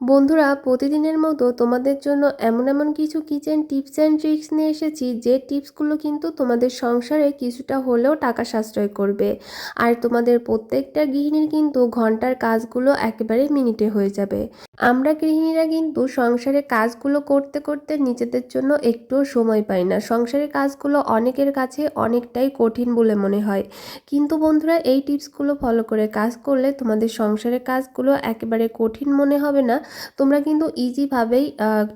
বন্ধুরা, প্রতিদিনের মতো তোমাদের জন্য এমন এমন কিছু কিচেন টিপস অ্যান্ড ট্রিক্স নিয়ে এসেছি, যে টিপসগুলো কিন্তু তোমাদের সংসারে কিছুটা হলেও টাকা সাশ্রয় করবে। আর তোমাদের প্রত্যেকটা গৃহিণীর কিন্তু ঘণ্টার কাজগুলো একেবারে মিনিটে হয়ে যাবে। আমরা গৃহিণীরা কিন্তু সংসারে কাজগুলো করতে করতে নিজেদের জন্য একটুও সময় পাই না। সংসারের কাজগুলো অনেকের কাছে অনেকটাই কঠিন বলে মনে হয়। কিন্তু বন্ধুরা, এই টিপসগুলো ফলো করে কাজ করলে তোমাদের সংসারের কাজগুলো একেবারে কঠিন মনে হবে না। তোমরা কিন্তু ইজিভাবেই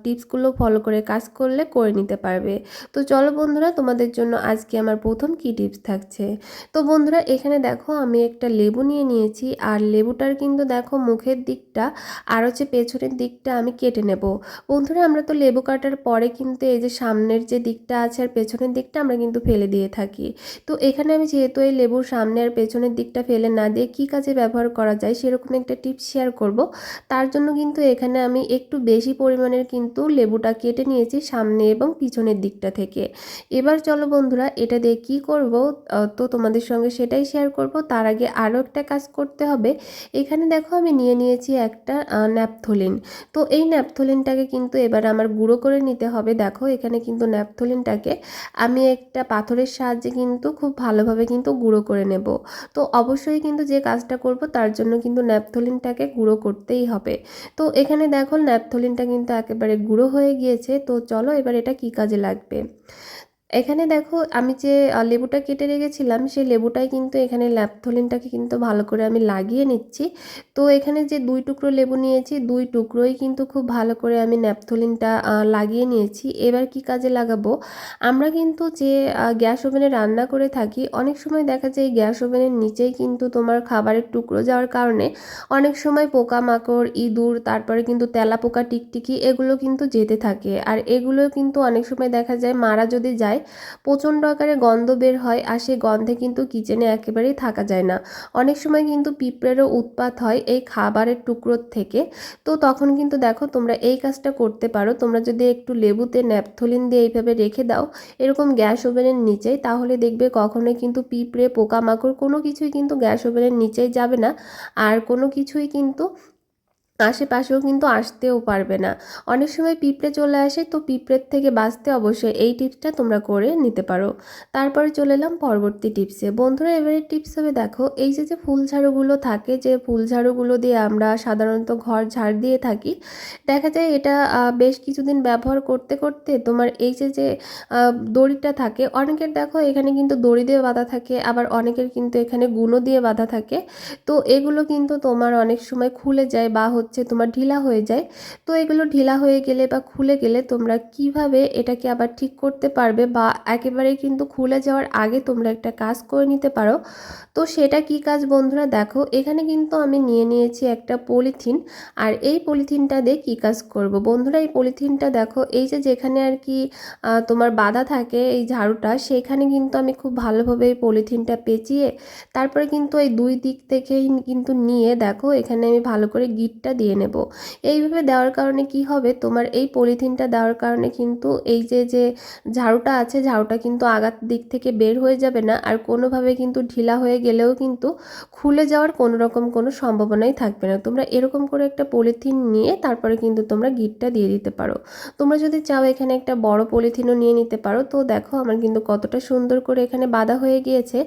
টিপসগুলো ফলো করে কাজ করলে করে নিতে পারবে। তো চলো বন্ধুরা, তোমাদের জন্য আজকে আমার প্রথম কি টিপস থাকছে। তো বন্ধুরা, এখানে দেখো আমি একটা লেবু নিয়ে নিয়েছি, আর লেবুটার কিন্তু দেখো মুখের দিকটা আর হচ্ছে পেছনের দিকটা আমি কেটে নেব। বন্ধুরা, আমরা তো লেবু কাটার পরে কিন্তু এই যে সামনের যে দিকটা আছে আর পেছনের দিকটা আমরা কিন্তু ফেলে দিয়ে থাকি। তো এখানে আমি যেহেতু এই লেবুর সামনে আর পেছনের দিকটা ফেলে না দিয়ে কী কাজে ব্যবহার করা যায় সেরকম একটা টিপস শেয়ার করব। তার জন্য কিন্তু এখানে আমি একটু বেশি পরিমাণের কিন্তু লেবুটা কেটে নিয়েছি সামনে এবং পিছনের দিকটা থেকে। এবার চলো বন্ধুরা, এটা দিয়ে কী করব? তো তোমাদের সঙ্গে সেটাই শেয়ার করব। তার আগে আরও একটা কাজ করতে হবে। এখানে দেখো আমি নিয়ে নিয়েছি একটা ন্যাপথলিন। তো এই ন্যাপথলিনটাকে কিন্তু এবার আমার গুঁড়ো করে নিতে হবে। দেখো, এখানে কিন্তু ন্যাপথলিনটাকে আমি একটা পাথরের সাহায্যে কিন্তু খুব ভালোভাবে কিন্তু গুঁড়ো করে নেব। তো অবশ্যই কিন্তু যে কাজটা করব, তার জন্য কিন্তু ন্যাপথলিনটাকে গুঁড়ো করতেই হবে। তো এখানে দেখো ন্যাপথলিনটা কিন্তু একেবারে গুঁড়ো হয়ে গিয়েছে, তো চলো এবার এটা কি কাজে লাগবে? এখানে দেখো আমি যে লেবুটা কেটে রেখেছিলাম, সেই লেবুটাই কিন্তু এখানে ল্যাপথলিনটাকে কিন্তু ভালো করে আমি লাগিয়ে নিচ্ছি। তো এখানে যে দুই টুকরো লেবু নিয়েছি, দুই টুকরোই কিন্তু খুব ভালো করে আমি ন্যাপথলিনটা লাগিয়ে নিয়েছি। এবার কি কাজে লাগাবো? আমরা কিন্তু যে গ্যাস ওভেনে রান্না করে থাকি, অনেক সময় দেখা যায় গ্যাস ওভেনের নিচেই কিন্তু তোমার খাবারের টুকরো যাওয়ার কারণে অনেক সময় পোকামাকড়, ইঁদুর, তারপরে কিন্তু তেলাপোকা, টিকটিকি এগুলো কিন্তু যেতে থাকে। আর এগুলো কিন্তু অনেক সময় দেখা যায় মারা যদি যায় প্রচণ্ড আকারে গন্ধ বের হয় আর সেই গন্ধে কিন্তু কিচেনে একেবারেই থাকা যায় না। অনেক সময় কিন্তু পিঁপড়েরও উৎপাত হয় এই খাবারের টুকরোর থেকে। তো তখন কিন্তু দেখো তোমরা এই কাজটা করতে পারো। তোমরা যদি একটু লেবুতে ন্যাপথলিন দিয়ে এইভাবে রেখে দাও, এরকম গ্যাস ওভেনের নিচেই, তাহলে দেখবে কখনোই কিন্তু পিঁপড়ে, পোকামাকড় কোনো কিছুই কিন্তু গ্যাস ওভেনের নিচেই যাবে না। আর কোনো কিছুই কিন্তু আশেপাশেও কিন্তু আসতেও পারবে না। অনেক সময় পিঁপড়ে চলে আসে, তো পিঁপড়ের থেকে বাঁচতে অবশ্যই এই টিপসটা তোমরা করে নিতে পারো। তারপরে চলে এলাম পরবর্তী টিপসে। বন্ধুরা, এবারে টিপস হবে দেখো, এই যে যে ফুল ঝাড়ুগুলো থাকে, যে ফুল ঝাড়ুগুলো দিয়ে আমরা সাধারণত ঘর ঝাড় দিয়ে থাকি, দেখা যায় এটা বেশ কিছুদিন ব্যবহার করতে করতে তোমার এই যে যে দড়িটা থাকে, অনেকের দেখো এখানে কিন্তু দড়ি দিয়ে বাঁধা থাকে, আবার অনেকের কিন্তু এখানে গুঁড়ো দিয়ে বাঁধা থাকে, তো এগুলো কিন্তু তোমার অনেক সময় খুলে যায় বা হচ্ছে তোমার ঢিলা হয়ে যায়। তো এগুলো ঢিলা হয়ে গেলে বা খুলে গেলে তোমরা কীভাবে এটাকে আবার ঠিক করতে পারবে বা একেবারে কিন্তু খুলে যাওয়ার আগে তোমরা একটা কাজ করে নিতে পারো। তো সেটা কি কাজ বন্ধুরা? দেখো, এখানে কিন্তু আমি নিয়ে নিয়েছি একটা পলিথিন। আর এই পলিথিনটা দিয়ে কী কাজ করব? বন্ধুরা, এই পলিথিনটা দেখো, এই যে যেখানে আর কি তোমার বাধা থাকে এই ঝাড়ুটা, সেখানে কিন্তু আমি খুব ভালোভাবে এই পলিথিনটা পেঁচিয়ে, তারপরে কিন্তু এই দুই দিক থেকেই কিন্তু নিয়ে, দেখো, এখানে আমি ভালো করে গিটটা দিয়ে নেব। এইভাবে দেওয়ার কারণে কি হবে? তোমার এই পলিথিনটা দেওয়ার কারণে কিন্তু এই যে যে ঝাড়ুটা আছে, ঝাড়ুটা কিন্তু আগার দিক থেকে বের হয়ে যাবে না। আর কোনোভাবে কিন্তু ঢিলা হয়ে গেলেও কিন্তু খুলে যাওয়ার কোনো রকম কোনো সম্ভাবনাই থাকবে না। তোমরা এরকম করে একটা পলিথিন নিয়ে তারপরে কিন্তু তোমরা গিটটা দিয়ে দিতে পারো। তোমরা যদি চাও এখানে একটা বড় পলিথিনও নিয়ে নিতে পারো। তো দেখো আমার কিন্তু কতটা সুন্দর করে এখানে বাঁধা হয়ে গিয়েছে।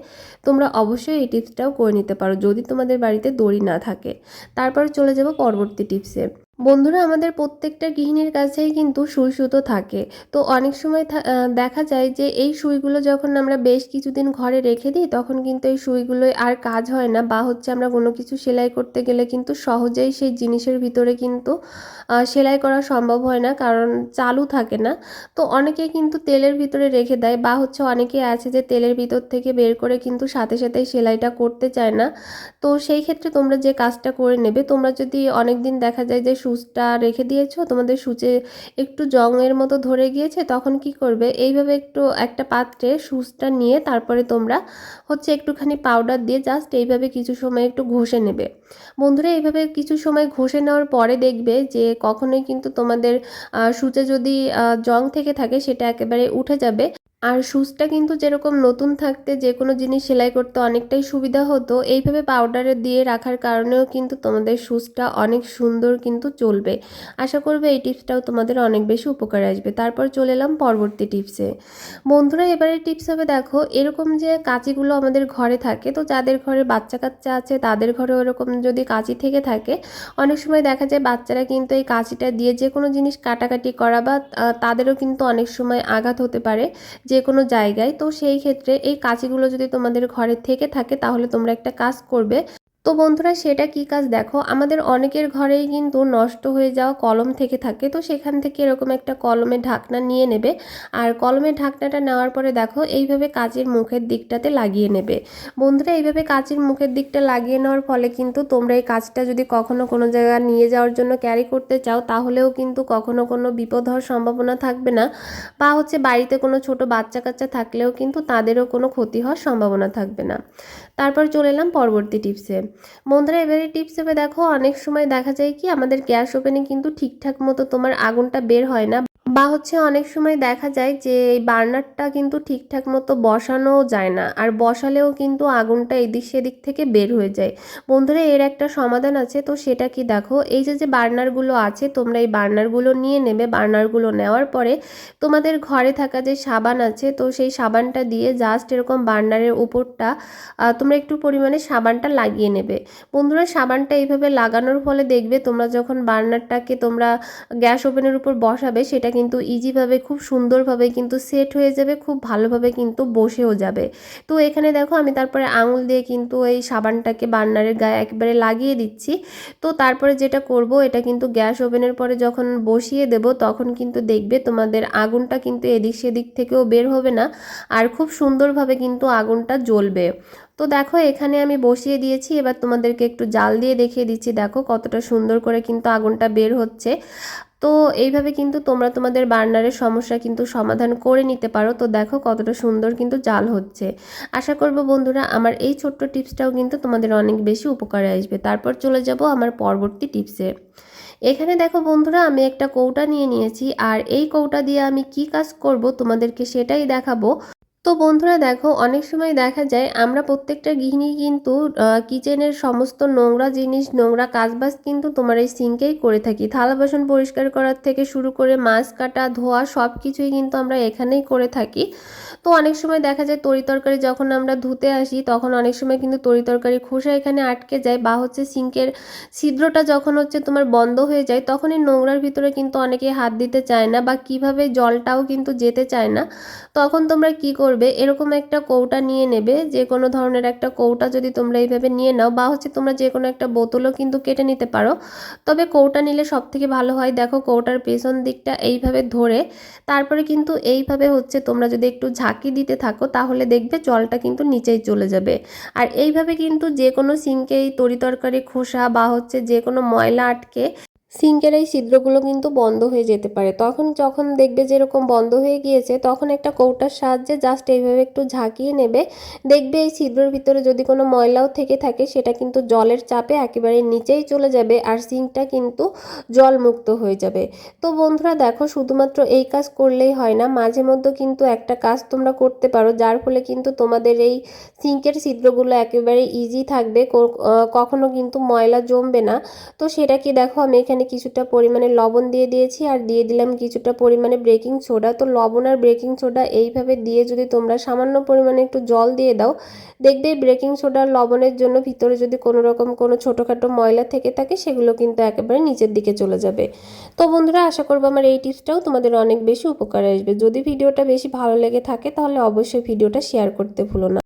তোমরা অবশ্যই এই টিপসটাও করে নিতে পারো যদি তোমাদের বাড়িতে দড়ি না থাকে। তারপর চলে যাব পরবর্তী টিপসে। বন্ধুরা, আমাদের প্রত্যেকটা গৃহিণীর কাছেই কিন্তু সুই সুতো থাকে। তো অনেক সময় দেখা যায় যে এই সুইগুলো যখন আমরা বেশ কিছুদিন ঘরে রেখে দিই, তখন কিন্তু এই সুইগুলোয় আর কাজ হয় না বা হচ্ছে আমরা কোনো কিছু সেলাই করতে গেলে কিন্তু সহজেই সেই জিনিসের ভিতরে কিন্তু সেলাই করা সম্ভব হয় না, কারণ চালু থাকে না। তো অনেকে কিন্তু তেলের ভিতরে রেখে দেয় বা হচ্ছে অনেকে আছে যে তেলের ভিতর থেকে বের করে কিন্তু সাথে সাথে সেলাইটা করতে চায় না। তো সেই ক্ষেত্রে তোমরা যে কাজটা করে নেবে, তোমরা যদি অনেক দিন দেখা যায় যে সুচটা রেখে দিয়েছ? তোমাদের সুচে একটু জংয়ের মতো ধরে গিয়েছে, তখন কি করবে? এইভাবে একটু একটা পাত্রে সুচটা নিয়ে তারপরে তোমরা হচ্ছে একটুখানি পাউডার দিয়ে জাস্ট এইভাবে কিছু সময় একটু ঘষে নেবে। বন্ধুরা, এইভাবে কিছু সময় ঘষে নেওয়ার পরে দেখবে যে কখনোই কিন্তু তোমাদের সূচে যদি জং থেকে থাকে, সেটা একেবারে উঠে যাবে। আর সুচটা কিন্তু যেরকম নতুন থাকতে যে কোনো জিনিস সেলাই করতে অনেকটাই সুবিধা হতো, এইভাবে পাউডারে দিয়ে রাখার কারণেও কিন্তু তোমাদের সুচটা অনেক সুন্দর কিন্তু চলবে। আশা করবে এই টিপসটাও তোমাদের অনেক বেশি উপকার আসবে। তারপর চলে এলাম পরবর্তী টিপসে। বন্ধুরা, এবারে টিপস হবে দেখো, এরকম যে কাঁচিগুলো আমাদের ঘরে থাকে, তো যাদের ঘরে বাচ্চা কাচ্চা আছে তাদের ঘরে ওরকম যদি কাঁচি থেকে থাকে, অনেক সময় দেখা যায় বাচ্চারা কিন্তু এই কাঁচিটা দিয়ে যে কোনো জিনিস কাটাকাটি করা বা তাদেরও কিন্তু অনেক সময় আঘাত হতে পারে। যে কোনো জায়গায়, তো সেই ক্ষেত্রে এই কাঁচিগুলো যদি তোমাদের ঘরে থেকে থাকে, তাহলে তোমরা একটা কাজ করবে। তো বন্ধুরা সেটা কি কাজ? দেখো, আমাদের অনেকের ঘরেই কিন্তু নষ্ট হয়ে যাওয়া কলম থেকে থাকে। তো সেখান থেকে এরকম একটা কলমের ঢাকনা নিয়ে নেবে। আর কলমের ঢাকনাটা নেওয়ার পরে দেখো, এইভাবে কাচের মুখের দিকটাতে লাগিয়ে নেবে। বন্ধুরা, এইভাবে কাচের মুখের দিকটা লাগিয়ে নেওয়ার ফলে কিন্তু তোমরা এই কাজটা যদি কখনো কোনো জায়গায় নিয়ে যাওয়ার জন্য ক্যারি করতে চাও, তাহলেও কিন্তু কখনো কোনো বিপদ হওয়ার সম্ভাবনা থাকবে না। বা হচ্ছে বাড়িতে কোনো ছোট বাচ্চা কাচ্চা থাকলেও কিন্তু তাদেরও কোনো ক্ষতি হওয়ার সম্ভাবনা থাকবে না। তারপর চলে এলাম পরবর্তী টিপসে। বন্ধুরা এবারে টিপস হবে দেখো, অনেক সময় দেখা যায় কি আমাদের গ্যাস ওভেনে কিন্তু ঠিকঠাক মতো তোমার আগুনটা বের হয় না। বা হচ্ছে অনেক সময় দেখা যায় যে এই বার্নারটা কিন্তু ঠিকঠাক মতো বসানোও যায় না। আর বসালেও কিন্তু আগুনটা এদিক সেদিক থেকে বের হয়ে যায়। বন্ধুরা, এর একটা সমাধান আছে, তো সেটা কি দেখো? এই যে যে বার্নারগুলো আছে, তোমরা এই বার্নারগুলো নিয়ে নেবে, বার্নারগুলো নেওয়ার পরে তোমাদের ঘরে থাকা যে সাবান আছে, তো সেই সাবানটা দিয়ে জাস্ট এরকম বার্নারের উপরটা তোমরা একটু পরিমাণে সাবানটা লাগিয়ে নেবে। বন্ধুরা, সাবানটা এইভাবে লাগানোর ফলে দেখবে তোমরা যখন বার্নারটাকে তোমরা গ্যাস ওভেনের উপর বসাবে, সেটা কিন্তু ইজিভাবে খুব সুন্দরভাবে কিন্তু সেট হয়ে যাবে, খুব ভালোভাবে কিন্তু বসেও যাবে। তো এখানে দেখো আমি তারপরে আঙুল দিয়ে কিন্তু এই সাবানটাকে বার্নারের গায়ে একেবারে লাগিয়ে দিচ্ছি। তো তারপরে যেটা করব, এটা কিন্তু গ্যাস ওভেনের পরে যখন বসিয়ে দেব, তখন কিন্তু দেখবে তোমাদের আগুনটা কিন্তু এদিক সেদিক থেকেও বের হবে না, আর খুব সুন্দরভাবে কিন্তু আগুনটা জ্বলবে। তো দেখো এখানে আমি বসিয়ে দিয়েছি, এবার তোমাদেরকে একটু জাল দিয়ে দেখিয়ে দিচ্ছি। দেখো কতটা সুন্দর করে কিন্তু আগুনটা বের হচ্ছে। তো এইভাবে কিন্তু তোমরা তোমাদের বার্নারের সমস্যা কিন্তু সমাধান করে নিতে পারো। তো দেখো কতটা সুন্দর কিন্তু জাল হচ্ছে। আশা করব বন্ধুরা আমার এই ছোট্ট টিপসটাও কিন্তু তোমাদের অনেক বেশি উপকারে আসবে। তারপর চলে যাব আমার পরবর্তী টিপসে। এখানে দেখো বন্ধুরা আমি একটা কৌটা নিয়ে নিয়েছি। আর এই কৌটা দিয়ে আমি কি কাজ করব তোমাদেরকে সেটাই দেখাবো। তো বন্ধুরা দেখো, অনেক সময় দেখা যায় আমরা প্রত্যেকটা গৃহিণী কিন্তু কিচেনের সমস্ত নোংরা জিনিস, নোংরা কাজবাজ কিন্তু তোমার এই সিঙ্কেই করে থাকি। থালা বাসন পরিষ্কার করার থেকে শুরু করে মাছ কাটা, ধোয়া সব কিছুই কিন্তু আমরা এখানেই করে থাকি। তো অনেক সময় দেখা যায় তরি তরকারি যখন আমরা ধুতে আসি, তখন অনেক সময় কিন্তু তরি তরকারি খোসা এখানে আটকে যায় বা হচ্ছে সিঙ্কের ছিদ্রটা যখন হচ্ছে তোমার বন্ধ হয়ে যায় তখন এই নোংরার ভিতরে কিন্তু অনেকে হাত দিতে চায় না বা কীভাবে জলটাও কিন্তু যেতে চায় না। তখন তোমরা কি করবে, এরকম একটা কৌটা নিয়ে নেবে, যে কোনো ধরনের একটা কৌটা যদি তোমরা এইভাবে নিয়ে নাও, বা হচ্ছে তোমরা যে কোনো একটা বোতলও কিন্তু কেটে নিতে পারো। তবে কৌটা নিলে সব থেকে ভালো হয়, দেখো কৌটার পেছন দিকটা এইভাবে ধরে, তারপরে কিন্তু এইভাবে হচ্ছে তোমরা যদি একটু ঝাঁকি দিতে থাকো, তাহলে দেখবে জলটা কিন্তু নিচেই চলে যাবে। আর এইভাবে কিন্তু যে কোনো সিঙ্কেই তরি তরকারি, খোসা বা হচ্ছে যে কোনো ময়লা আটকে সিঙ্কের এই ছিদ্রগুলো কিন্তু বন্ধ হয়ে যেতে পারে। তখন যখন দেখবে যেরকম বন্ধ হয়ে গিয়েছে, তখন একটা কৌটার সাহায্যে জাস্ট এইভাবে একটু ঝাঁকিয়ে নেবে। দেখবে এই ছিদ্রের ভিতরে যদি কোনো ময়লাও থেকে থাকে, সেটা কিন্তু জলের চাপে একেবারে নিচেই চলে যাবে আর সিঙ্কটা কিন্তু জলমুক্ত হয়ে যাবে। তো বন্ধুরা দেখো, শুধুমাত্র এই কাজ করলেই হয় না, মাঝে মধ্যে কিন্তু একটা কাজ তোমরা করতে পারো, যার ফলে কিন্তু তোমাদের এই সিঙ্কের ছিদ্রগুলো একেবারে ইজি থাকবে কখনো কিন্তু ময়লা জমবে না। তো সেটা কি দেখো, আমি এখানে কিছুটা পরিমাণে লবণ দিয়ে দিয়েছি আর দিয়ে দিলাম কিছুটা পরিমাণে বেকিং সোডা। তো লবণ আর বেকিং সোডা এইভাবে দিয়ে যদি তোমরা সামান্য পরিমাণে একটু জল দিয়ে দাও, দেখবে বেকিং সোডা লবণের জন্য ভিতরে যদি কোনো রকম কোনো ছোটোখাটো ময়লা থেকে থাকে, সেগুলো কিন্তু একেবারে নিচের দিকে চলে যাবে। তো বন্ধুরা, আশা করব আমার এই টিপসটাও তোমাদের অনেক বেশি উপকারে আসবে। যদি ভিডিওটা বেশি ভালো লেগে থাকে, তাহলে অবশ্যই ভিডিওটা শেয়ার করতে ভুলো না।